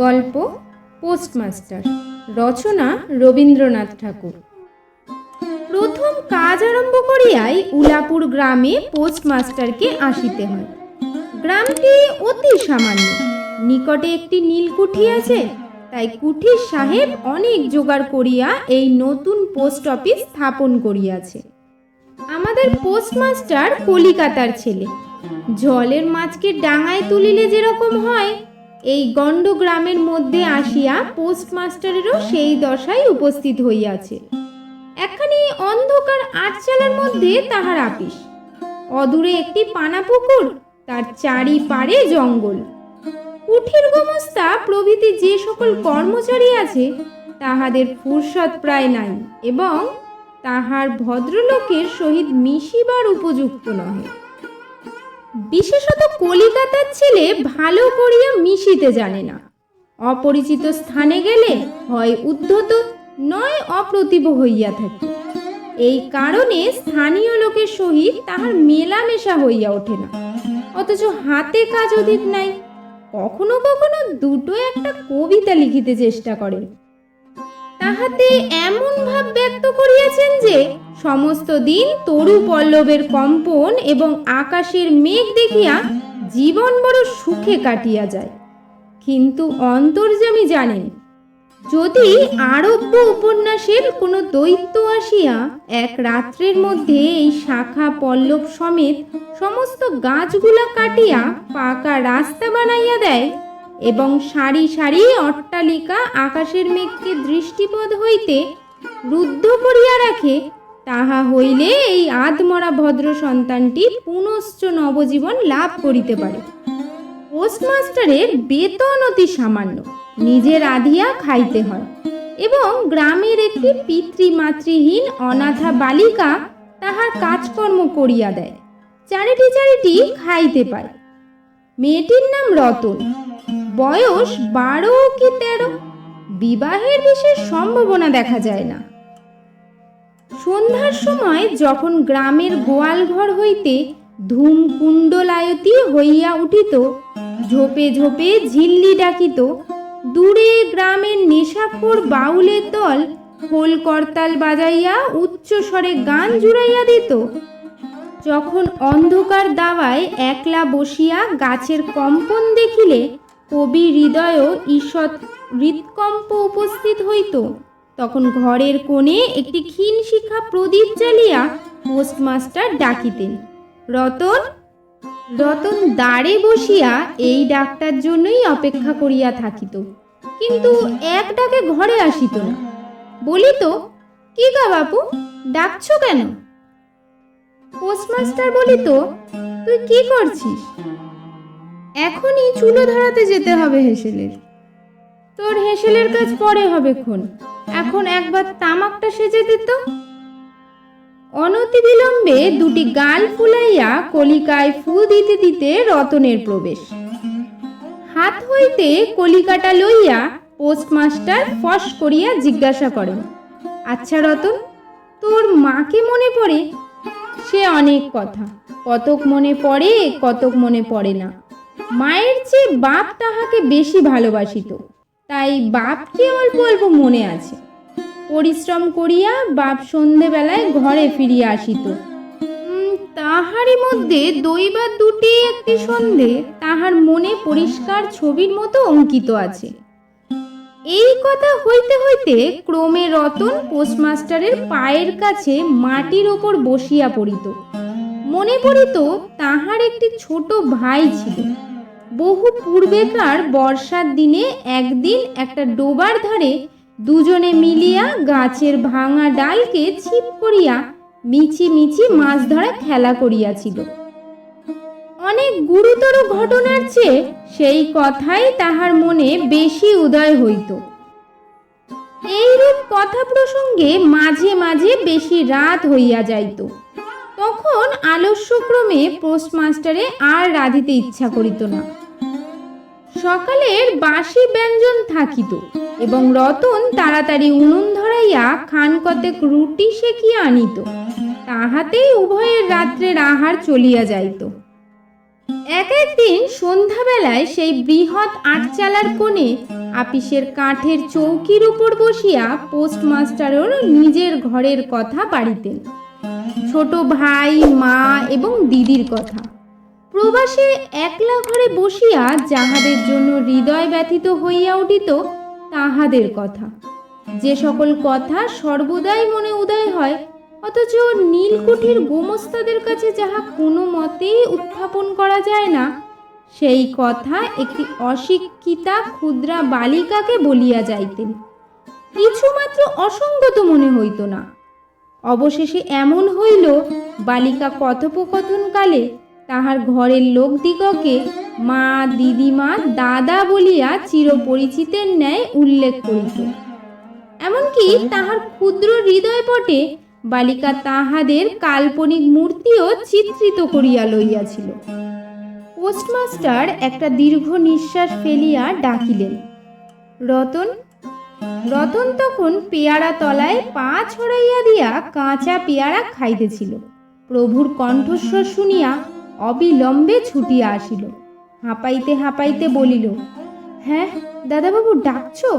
গল্প, পোস্টমাস্টার। রচনা রবীন্দ্রনাথ ঠাকুর। প্রথম কাজ আরম্ভ করিয়াই উলাপুর গ্রামে পোস্টমাস্টারকে আসিতে হয়। গ্রামটি অতি সামান্য। নিকটে একটি নীলকুঠি আছে, তাই কুঠির সাহেব অনেক জোগাড় করিয়া এই নতুন পোস্ট অফিস স্থাপন করিয়াছে। আমাদের পোস্টমাস্টার কলিকাতার ছেলে। জলের মাছকে ডাঙায় তুলিলে যেরকম হয় এই গণ্ড গ্রামের মধ্যে আসিয়া পোস্টমাস্টারেরও সেই দশায় উপস্থিত হইয়াছে। একখানি অন্ধকার আটচালার মধ্যে তাহার আপিস। অদূরে একটি পানা পুকুর তার চারি পারে জঙ্গল। কুঠির গোমস্তা প্রভৃতি যে সকল কর্মচারী আছে, তাহাদের ফুরসত প্রায় নাই এবং তাহার ভদ্রলোকের সহিত মিশিবার উপযুক্ত নহে। বিশেষত কলিকাতার ছেলে ভালো করিয়া মিশিতে জানে না। অপরিচিত স্থানে গেলে হয় উদ্ধত, নয় অপ্রতিভ হইয়া থাকে। এই কারণে স্থানীয় লোকের সহিত তাহার মেলামেশা হইয়া ওঠে না। অথচ হাতে কাজ অধিক নাই। কখনো কখনো দুটো একটা কবিতা লিখিতে চেষ্টা করেন। তাহাতে এমন ভাব ব্যক্ত করিয়াছেন যে, সমস্ত দিন তরু পল্লবের কম্পন এবং আকাশের মেঘ দেখিয়া জীবন বড় সুখে কাটিয়া যায়। কিন্তু অন্তর্যামী জানেন, যদি আরব্য উপন্যাসের কোনো দৈত্য আসিয়া এক রাত্রের মধ্যে এই শাখা পল্লব সমেত সমস্ত গাছগুলা কাটিয়া পাকা রাস্তা বানাইয়া দেয় এবং সারি সারি অট্টালিকা আকাশের মেঘকে দৃষ্টিপদ হইতে রুদ্ধ করিয়া রাখে, তাহা হইলে এই আধমরা ভদ্র সন্তানটি পুনশ্চ নবজীবন লাভ করিতে পারে। পোস্টমাস্টারের বেতন অতি সামান্য নিজের আধিয়া খাইতে হয় এবং গ্রামের একটি পিতৃমাতৃহীন অনাথা বালিকা তাহার কাজকর্ম করিয়া দেয়। চারিটি চারিটি খাইতে পায়। মেয়েটির নাম রতন। বয়স বারো কি তেরো? বিবাহের বিশেষ সম্ভাবনা দেখা যায় না। সন্ধ্যার সময় যখন গ্রামের গোয়াল ঘর হইতে ধূম কুণ্ডলায়তি হইয়া উঠিত, ঝোপে ঝোপে ঝিল্লি ডাকিত, দূরে গ্রামের নেশাখোর বাউলের দল খোল করতাল বাজাইয়া উচ্চ স্বরে গান জুড়াইয়া দিত। যখন অন্ধকার দাওয়ায় একলা বসিয়া গাছের কম্পন দেখিলে কবি হৃদয় ঈষৎ হৃৎকম্প উপস্থিত হইত। তখন ঘরের কোণে একটি ক্ষীণ শিখা প্রদীপ জ্বালিয়া পোস্টমাস্টার ডাকিতেন। রতন রতন দাঁড়ে বসিয়া এই ডাকটার জন্যই অপেক্ষা করিয়া থাকিত। কিন্তু এক ডাকে ঘরে আসিত না। বলিত, কি গা বাপু, ডাকছো কেন? পোস্টমাস্টার বলিত, তুই কি করছিস? এখনই চুলো ধরাতে যেতে হবে হেসেলের। তোর হেসেলের কাজ পরে হবে খুন। এখন একবার তামাকটা সেজে দিত অনতি বিলম্বে দুটি গাল ফুলাইয়া কলিকায় ফু দিতে দিতে রতনের প্রবেশ। হাত হইতে কলিকাটা লইয়া পোস্টমাস্টার ফস করিয়া জিজ্ঞাসা করেন আচ্ছা রতন, তোর মাকে মনে পড়ে? সে অনেক কথা। কতক মনে পড়ে, কতক মনে পড়ে না। মায়ের চেয়ে বাপ তাহাকে বেশি ভালোবাসিত। তাই বাপকে অল্প অল্প মনে আছে। পরিশ্রম করিয়া বাপ সন্ধেবেলায় ঘরে ফিরিয়া আসিত। তাহারই মধ্যে দৈবাত দুটি একটি সন্ধে তাহার মনে পরিষ্কার ছবির মতো অঙ্কিত আছে। এই কথা হইতে হইতে ক্রমে রতন পোস্টমাস্টারের পায়ের কাছে মাটির ওপর বসিয়া পড়িত। মনে পড়িত তাহার একটি ছোট ভাই ছিল। বহু পূর্বেকার বর্ষার দিনে একদিন একটা ডোবার ধারে দুজনে মিলিয়া গাছের ভাঙা ডালকে ছিপ করিয়া মিছি মিছি মাছ ধরা খেলা করিয়াছিল। অনেক গুরুতর ঘটনার চেয়ে সেই কথাই তাহার মনে বেশি উদয় হইত। এইরূপ কথা প্রসঙ্গে মাঝে মাঝে বেশি রাত হইয়া যাইত। তখন আলস্যক্রমে পোস্টমাস্টারে আর রাঁধিতে ইচ্ছা করিত না। সকালের বাসি ব্যঞ্জন থাকিত এবং রতন তাড়াতাড়ি উনুন ধরাইয়া খান কতেক রুটি সেকিয়া আনিত। তাহাতেই উভয়ের রাত্রের আহার চলিয়া যাইত। এক একদিন সন্ধ্যাবেলায় সেই বৃহৎ আটচালার কোণে আপিসের কাঠের চৌকির উপর বসিয়া পোস্টমাস্টারের নিজের ঘরের কথা বাড়িতেন। ছোট ভাই, মা এবং দিদির কথা। প্রবাসে একলা ঘরে বসিয়া যাহাদের জন্য হৃদয় ব্যথিত হইয়া উঠিত, তাহাদের কথা। যে সকল কথা সর্বদাই মনে উদয় হয়, অথচ নীলকুঠির গোমস্তাদের কাছে যাহা কোনো মতেই উত্থাপন করা যায় না, সেই কথা একটি অশিক্ষিতা ক্ষুদ্রা বালিকাকে বলিয়া যাইতেন। কিছুমাত্র অসঙ্গত মনে হইত না। অবশেষে এমন হইল, বালিকা কথোপকথনকালে তাহার ঘরের লোকদিগকে মা, দিদিমা, দাদা বলিয়া চিরপরিচিতের ন্যায় উল্লেখ করিত। এমনকি তাহার ক্ষুদ্র হৃদয়পটে বালিকা তাহাদের কাল্পনিক মূর্তিও চিত্রিত করিয়া লইয়াছিল। পোস্টমাস্টার একটা দীর্ঘ নিঃশ্বাস ফেলিয়া ডাকিলেন, রতন রতন তখন পেয়ারা তলায় পা ছড়াইয়া দিয়া কাঁচা পেয়ারা খাইতেছিল। প্রভুর কণ্ঠস্বর শুনিয়া অবিলম্বে ছুটিয়া আসিল। হাঁপাইতে হাঁপাইতে বলিল হ্যাঁ দাদাবাবু ডাকছো?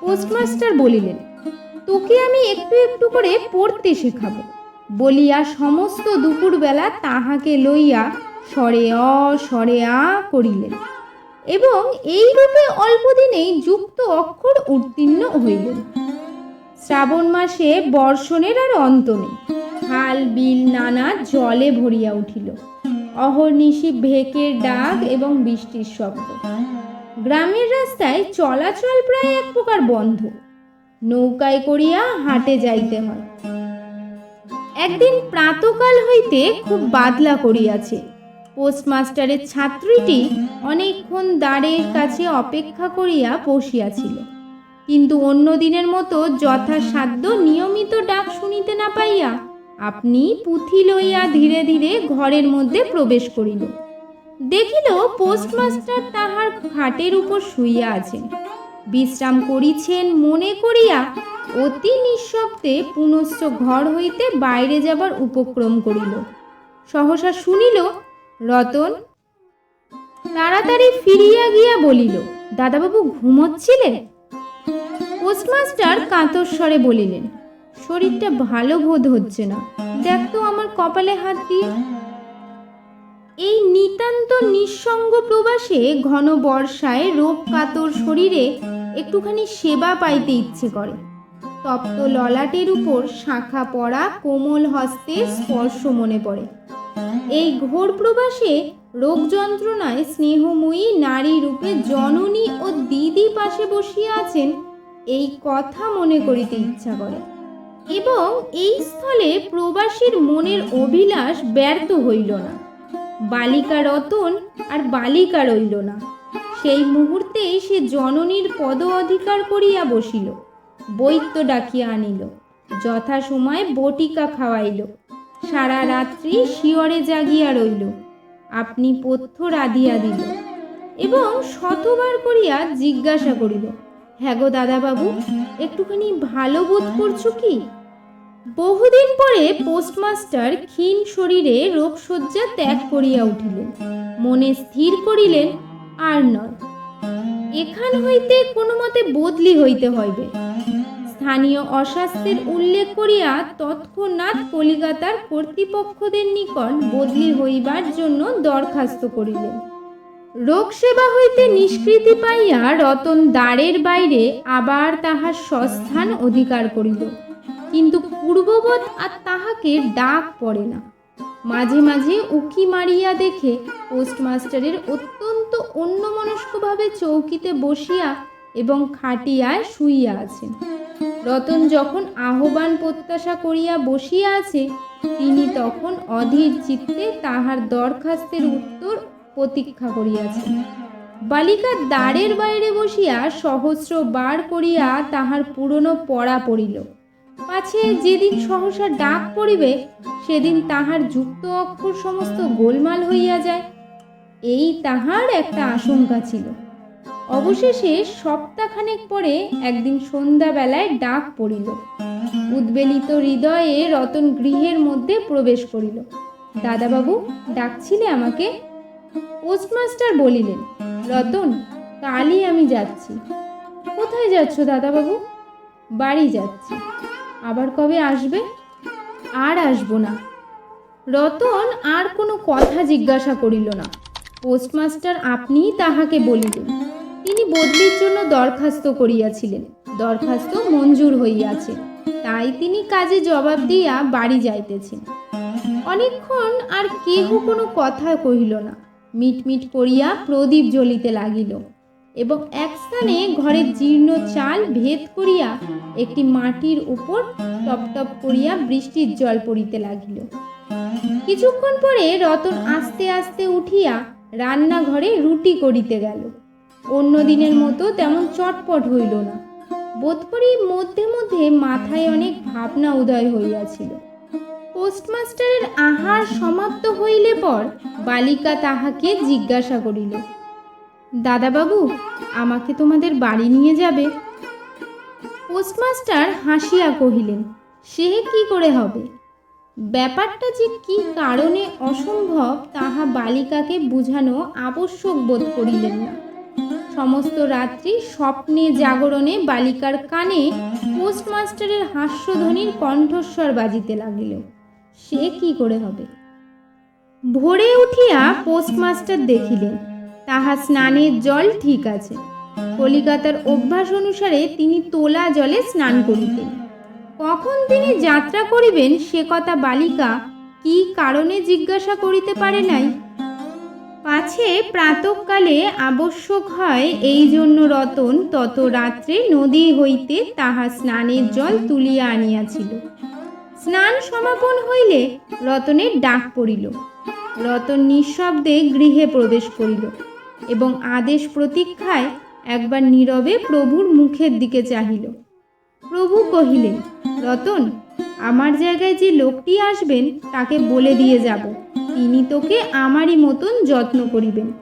পোস্টমাস্টার বলিলেন, তোকে আমি একটু একটু করে পড়তে শেখাবো। বলিয়া সমস্ত দুপুরবেলা তাহাকে লইয়া সরে অ, সরে আ করিলেন এবং এই রূপে অল্প দিনেই যুক্ত অক্ষর উত্তীর্ণ হইলেন। শ্রাবণ মাসে বর্ষণের আর অন্ত নেই। খাল বিল, নানা জলে ভরিয়া উঠিল। অহর্নিশি, ভেকের ডাক এবং বৃষ্টির শব্দ। গ্রামের রাস্তায় চলাচল প্রায় এক প্রকার বন্ধ। নৌকায় করিয়া হাটে যাইতে হয়। একদিন প্রাতকাল হইতে খুব বাদলা করিয়াছে। পোস্টমাস্টারের ছাত্রীটি অনেকক্ষণ দ্বারের কাছে অপেক্ষা করিয়া বসিয়াছিল। কিন্তু অন্য দিনের মতো যথাসাধ্য নিয়মিত ডাক শুনিতে না পাইয়া আপনি পুঁথি লইয়া ধীরে ধীরে ঘরের মধ্যে প্রবেশ করিল। দেখিল পোস্টমাস্টার তাহার খাটের উপর শুইয়া আছেন। বিশ্রাম করিছেন মনে করিয়া অতি নিঃশব্দে পুনশ্চ ঘর হইতে বাইরে যাবার উপক্রম করিল। সহসা শুনিল, রতন, তাড়াতাড়ি ফিরিয়া গিয়া বলিল, দাদাবাবু ঘুমোচ্ছিলে পোস্টমাস্টার কাতর স্বরে বলিলেন শরীরটা ভালো বোধ হচ্ছে না। দেখ তো আমার কপালে হাত দিয়ে। এই নিতান্ত নিঃসঙ্গ প্রবাসে ঘন বর্ষায় রোগ কাতর শরীরে একটুখানি সেবা পাইতে ইচ্ছে করে। তপ্ত ললাটের উপর শাখা পড়া কোমল হস্তে স্পর্শ মনে পড়ে। এই ঘোর প্রবাসে রোগ যন্ত্রণায় স্নেহময়ী নারী রূপে জননী ও দিদি পাশে বসিয়া আছেন, এই কথা মনে করিতে ইচ্ছা করে। এবং এই স্থলে প্রবাসীর মনের অভিলাষ ব্যর্থ হইল না। বালিকা রতন আর বালিকা রইল না। সেই মুহূর্তেই সে জননীর পদ অধিকার করিয়া বসিল। বৈত্য ডাকিয়া আনিল। যথা সময় বটিকা খাওয়াইল। সারা রাত্রি শিয়রে জাগিয়া রইল। আপনি পথ্য রাধিয়া দিল। এবং শতবার করিয়া জিজ্ঞাসা করিল হ্যাঁ গো দাদাবাবু, একটুখানি ভালো বোধ করছ কি? বহুদিন পরে পোস্টমাস্টার ক্ষীণ শরীরে রোগশয্যা ত্যাগ করিয়া উঠিলেন। মনে স্থির করিলেন, আর নয়। এখান হইতে কোনো মতে বদলি হইতে হইবে। স্থানীয় অস্বাস্থ্যের উল্লেখ করিয়া তৎক্ষণাৎ কলিকাতার কর্তৃপক্ষদের নিকট বদলি হইবার জন্য দরখাস্ত করিলেন। রোগ সেবা হইতে নিষ্কৃতি পাইয়া রতন দ্বারের বাইরে আবার তাহার স্বস্থান অধিকার করিল। কিন্তু পূর্ববৎ আর তাহাকে ডাক পড়ে না। মাঝে মাঝে উকি মারিয়া দেখে পোস্টমাস্টারের অত্যন্ত অন্যমনস্কভাবে চৌকিতে বসিয়া এবং খাটিয়ায় শুইয়া আছেন। রতন যখন আহ্বান প্রত্যাশা করিয়া বসিয়া আছে, তিনি তখন অধীর চিত্তে তাহার দরখাস্তের উত্তর প্রতীক্ষা করিয়াছেন। বালিকা দ্বারের বাইরে বসিয়া সহস্র বার করিয়া তাহার পুরনো পড়া পড়িল। পাছে যেদিন সহসা ডাক পড়িবে, সেদিন তাহার যুক্ত অক্ষর সমস্ত গোলমাল হইয়া যায়। এই তাহার একটা আশঙ্কা ছিল। অবশেষে সপ্তাহখানেক পরে একদিন সন্ধ্যাবেলায় ডাক পড়িল। উদ্বেলিত হৃদয়ে রতন গৃহের মধ্যে প্রবেশ করিল। দাদাবাবু, ডাকছিলে আমাকে? পোস্টমাস্টার বলিলেন, রতন, কালই আমি যাচ্ছি। কোথায় যাচ্ছ দাদাবাবু? বাড়ি যাচ্ছি। আবার কবে আসবে? আর আসব না। রতন আর কোনো কথা জিজ্ঞাসা করিল না। পোস্টমাস্টার আপনিই তাহাকে বলিলেন। তিনি বদলির জন্য দরখাস্ত করিয়াছিলেন। দরখাস্ত মঞ্জুর হইয়াছে। তাই তিনি কাজে জবাব দিয়া বাড়ি যাইতেছেন। অনেকক্ষণ আর কেহ কোনো কথা কহিল না। মিটমিট করিয়া প্রদীপ জ্বলিতে লাগিল। এবং এক স্থানে ঘরের জীর্ণ চাল ভেদ করিয়া একটি মাটির উপর টপ টপ করিয়া বৃষ্টির জল পড়িতে লাগিল। কিছুক্ষণ পরে রতন আস্তে আস্তে উঠিয়া রান্নাঘরে রুটি করিতে গেল। অন্য দিনের মতো তেমন চটপট হইল না। বোধ করি মধ্যে মধ্যে মাথায় অনেক ভাবনা উদয় হইয়াছিল। পোস্টমাস্টারের আহার সমাপ্ত হইলে পর বালিকা তাহাকে জিজ্ঞাসা করিল দাদাবাবু, আমাকে তোমাদের বাড়ি নিয়ে যাবে। পোস্টমাস্টার হাসিয়া কহিলেন, সে কি করে হবে? ব্যাপারটা যে কি কারণে অসম্ভব, তাহা বালিকাকে বুঝানো আবশ্যক বোধ করিলেন না। সমস্ত রাত্রি স্বপ্নে জাগরণে বালিকার কানে পোস্টমাস্টারের হাস্যধ্বনির কণ্ঠস্বর বাজিতে লাগিল, সে কি করে হবে? ভোরে উঠিয়া পোস্টমাস্টার দেখিলেন তাহা স্নানের জল ঠিক আছে। কলিকাতার অভ্যাস অনুসারে তিনি তোলা জলে স্নান করিতেন। কখন তিনি যাত্রা করিবেন সে কথা বালিকা কি কারণে জিজ্ঞাসা করিতে পারে নাই। পাছে প্রাতকালে আবশ্যক হয় এই জন্য রতন তত রাত্রে নদী হইতে তাহা স্নানের জল তুলিয়া আনিয়াছিল। স্নান সমাপন হইলে রতনের ডাক পড়িল। রতন নিঃশব্দে গৃহে প্রবেশ করিল। এবং আদেশ প্রতীক্ষায় একবার নীরবে প্রভুর মুখের দিকে চাহিল। প্রভু কহিলেন, রতন, আমার জায়গায় যে লোকটি আসবেন, তাকে বলে দিয়ে যাব। তিনি তোকে আমারই মতন যত্ন করিবেন।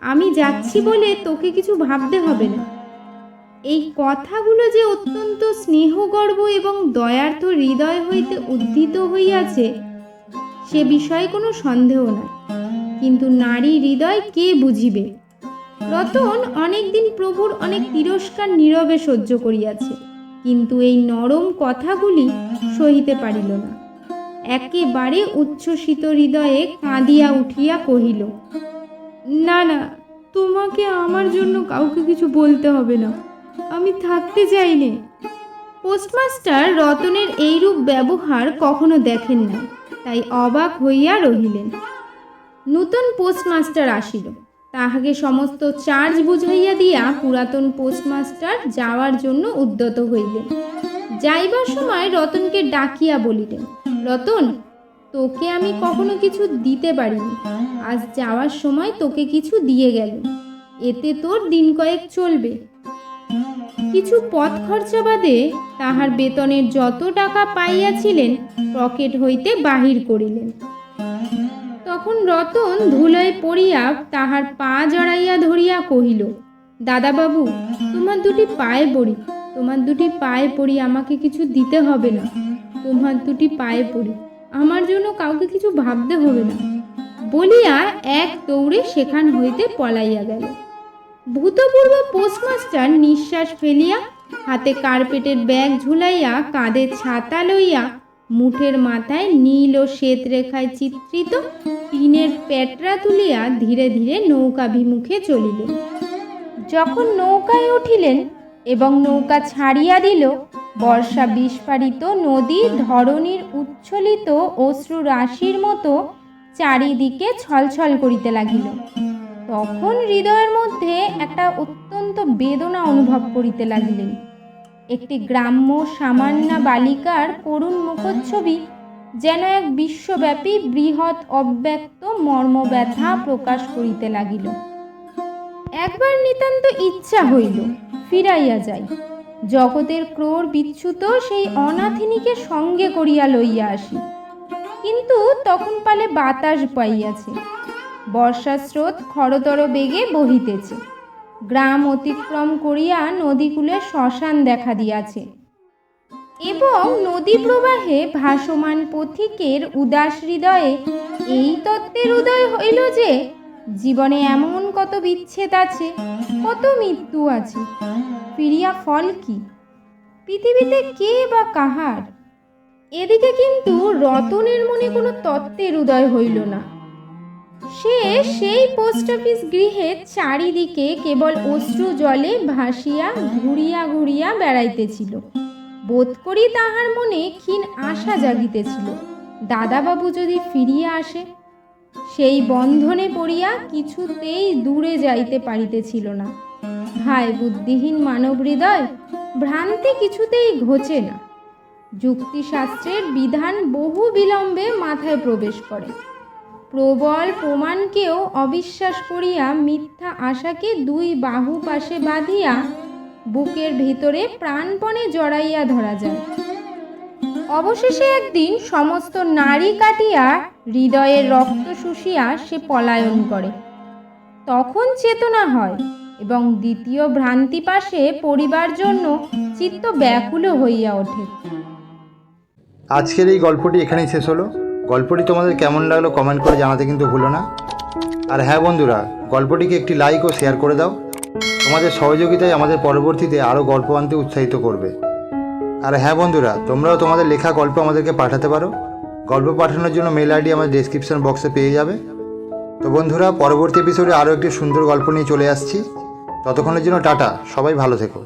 আমি যাচ্ছি বলে তোকে কিছু ভাবতে হবে না। এই কথাগুলো যে অত্যন্ত স্নেহগর্ব এবং দয়ার্থ হৃদয় হইতে উদ্ধৃত হইয়াছে, সে বিষয়ে কোনো সন্দেহ নাই। কিন্তু নারী হৃদয় কে বুঝিবে? রতন অনেকদিন প্রভুর অনেক তিরস্কার নীরবে সহ্য করিয়াছে, কিন্তু এই নরম কথাগুলি সহিতে পারিল না। একেবারে উচ্ছ্বসিত হৃদয়ে কাঁদিয়া উঠিয়া কহিল, না না, তোমাকে আমার জন্য কাউকে কিছু বলতে হবে না, আমি থাকতে চাই নে পোস্টমাস্টার রতনের এইরূপ ব্যবহার কখনো দেখেন না, তাই অবাক হইয়া রহিলেন। নূতন পোস্টমাস্টার আসিল। তাহাকে সমস্ত চার্জ বুঝাইয়া দিয়া পুরাতন পোস্টমাস্টার যাওয়ার জন্য উদ্যত হইলেন। যাইবার সময় রতনকে ডাকিয়া বলিলেন, রতন, তোকে আমি কখনো কিছু দিতে পারিনি। আজ যাওয়ার সময় তোকে কিছু দিয়ে গেল এতে তোর দিন কয়েক চলবে। কিছু পথ খরচা বাদে তাহার বেতনের যত টাকা পাইয়াছিলেন, পকেট হইতে বাহির করিলেন। তখন রতন ধুলোয় পড়িয়া তাহার পা জড়াইয়া ধরিয়া কহিল, দাদাবাবু, তোমার দুটি পায়ে পড়ি, তোমার দুটি পায়ে পড়ি আমাকে কিছু দিতে হবে না, তোমার দুটি পায়ে পড়ি, আমার জন্য কাউকে কিছু ভাবতে হবে না। বলিয়া এক দৌড়ে সেখান হইতে পলাইয়া গেল। ভূতপূর্ব পোস্টমাস্টার নিঃশ্বাস ফেলিয়া হাতে কার্পেটের ব্যাগ ঝুলাইয়া কাঁধে ছাতা লইয়া মুঠের মাথায় নীল ও শ্বেত রেখায় চিত্রিত, টিনের প্যাটরা তুলিয়া ধীরে ধীরে নৌকাভিমুখে চলিলেন যখন নৌকায় উঠিলেন এবং নৌকা ছাড়িয়া দিল, বর্ষা বিস্ফারিত নদী ধরণীর উচ্ছ্বলিত অশ্রু রাশির মতো চারিদিকে ছলছল করিতে লাগিল। তখন হৃদয়ের মধ্যে একটা অত্যন্ত বেদনা অনুভব করিতে লাগিলেন। একটি গ্রাম্য সামান্য বালিকার করুণ মুখচ্ছবি যেন এক বিশ্বব্যাপী বৃহৎ অব্যক্ত মর্মব্যথা প্রকাশ করিতে লাগিল। একবার নিতান্ত ইচ্ছা হইল ফিরাইয়া যাই। জগতের ক্রোর বিচ্ছুত সেই অনাথিনীকে সঙ্গে করিয়া লইয়া আসি। কিন্তু তখন পালে বাতাস পাইয়াছে। বর্ষার স্রোত খরতর বেগে বহিতেছে। গ্রাম অতিক্রম করিয়া নদীকূলে শ্মশান দেখা দিয়াছে। এবং নদী প্রবাহে ভাসমান পথিকের উদাস হৃদয়ে এই তত্ত্বের উদয় হইল যে, জীবনে এমন কত বিচ্ছেদ আছে, কত মৃত্যু আছে, ফিরিয়া ফল কি? পৃথিবীতে কে বা কাহার? এদিকে কিন্তু রতনের মনে কোনো তত্ত্বের উদয় হইল না। সে সেই পোস্ট অফিস গৃহে চারিদিকে কেবল অশ্রু জলে ভাসিয়া ঘুরিয়া ঘুরিয়া বেড়াইতেছিল। বোধ করি তাহার মনে ক্ষীণ আশা জাগিতেছিল, দাদাবাবু যদি ফিরিয়া আসে, সেই বন্ধনে পড়িয়া কিছুতেই দূরে যাইতে পারিতেছিল না। হায় বুদ্ধিহীন মানব হৃদয়, ভ্রান্তি কিছুতেই ঘোচে না। যুক্তিশাস্ত্রের বিধান বহু বিলম্বে মাথায় প্রবেশ করে। প্রবল প্রমাণকেও অবিশ্বাস করিয়া মিথ্যা আশাকে দুই বাহু পাশে বাঁধিয়া বুকের ভিতরে প্রাণপণে জড়াইয়া ধরা যায়। অবশেষে একদিন সমস্ত নারী কাটিয়া হৃদয়ের রক্ত শুষিয়া সে পলায়ন করে। তখন চেতনা হয় এবং দ্বিতীয় ভ্রান্তি পাশে পরিবার জন্য চিত্ত ব্যাকুল হইয়া ওঠে। আজকের এই গল্পটি এখানেই শেষ হলো। গল্পটি তোমাদের কেমন লাগল কমেন্ট করে জানাতে কিন্তু ভুলো না। আর হ্যাঁ বন্ধুরা, গল্পটিকে একটি লাইক ও শেয়ার করে দাও। তোমাদের সহযোগিতায় আমাদের পরবর্তীতে আরও গল্প আনতে উৎসাহিত করবে। আর হ্যাঁ বন্ধুরা, তোমরাও তোমাদের লেখা গল্প আমাদেরকে পাঠাতে পারো। গল্প পাঠানোর জন্য মেল আইডি আমাদের ডেসক্রিপশন বক্সে পেয়ে যাবে। তো বন্ধুরা, পরবর্তী এপিসোডে আরও একটি সুন্দর গল্প নিয়ে চলে আসছি। ততক্ষণের জন্য টাটা, সবাই ভালো থেকো।